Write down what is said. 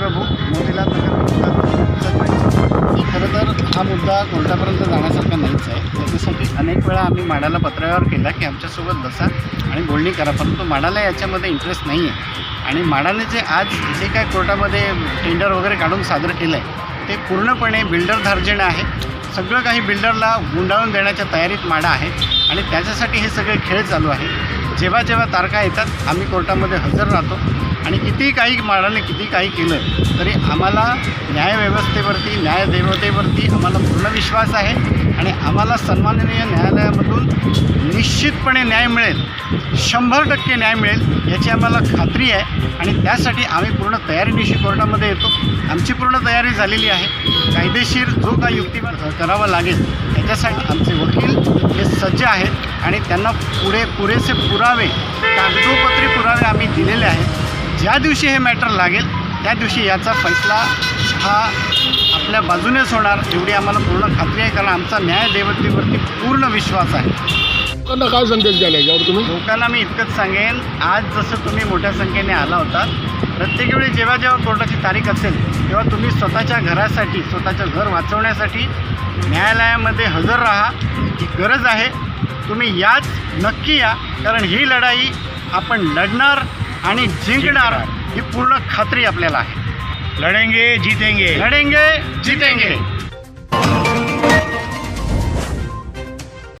प्रभू मोतीलाल नगर खरं तर हा मुद्दा कोर्टापर्यंत जाण्यासारखा नाहीच आहे. त्याच्यासाठी अनेक वेळा आम्ही माडाला पत्रावर केला की आमच्यासोबत बसा आणि बोलणी करा परंतु माडाला याच्यामध्ये इंटरेस्ट नाही आहे. आणि माडाने जे आज जे काय कोर्टामध्ये टेंडर वगैरे काढून सादर केलं आहे ते पूर्णपणे बिल्डर धार्जेणं आहे. सगळं काही बिल्डरला गुंडाळून देण्याच्या तयारीत माडा आहे. आणि त्याच्यासाठी हे सगळे खेळ चालू आहे जेव्हा जेव्हा तारखा येतात आम्ही कोर्टामध्ये हजर राहतो. आणि कितीही काही माडाने किती काही केलं तरी आम्हाला न्यायव्यवस्थेवरती न्यायदेवतेवरती आम्हाला पूर्ण विश्वास आहे. आणि आम्हाला सन्माननीय न्यायालयामधून निश्चितपणे न्याय मिळेल. शंभर टक्के न्याय मिळेल याची आम्हाला खात्री आहे. आणि त्यासाठी आम्ही पूर्ण तयारीनिशी कोर्टामध्ये येतो. आमची पूर्ण तयारी झालेली आहे. कायदेशीर जो काही युक्तिवाद करावा लागेल त्याच्यासाठी आमचे वकील हे सज्ज आहेत. आणि त्यांना पुढे पुरेसे पुरावे कागदोपत्री पुरावे आम्ही दिलेले आहेत. ज्या दिवशी हे मॅटर लागेल त्या दिवशी याचा फैसला हा आपल्या बाजूनेच होणार. एवढी आम्हाला पूर्ण खात्री आहे कारण आमचा न्याय देवतेवरती पूर्ण विश्वास आहे. लोकांना काय संदेश द्याल याच्यावर तुम्ही? लोकांना मी इतकंच सांगेन आज जसं तुम्ही मोठ्या संख्येने आला होता प्रत्येक वेळी जेव्हा जेव्हा कोर्टाची तारीख असेल तेव्हा तुम्ही स्वतःच्या घरासाठी स्वतःचं घर वाचवण्यासाठी न्यायालयामध्ये हजर राहा. ही गरज आहे. तुम्ही याच नक्की या कारण ही लढाई आपण लढणार आणि जिंकणार ही पूर्ण खात्री आपल्याला आहे. लढेंगे जीतेंगे. लढेंगे जितेंगे.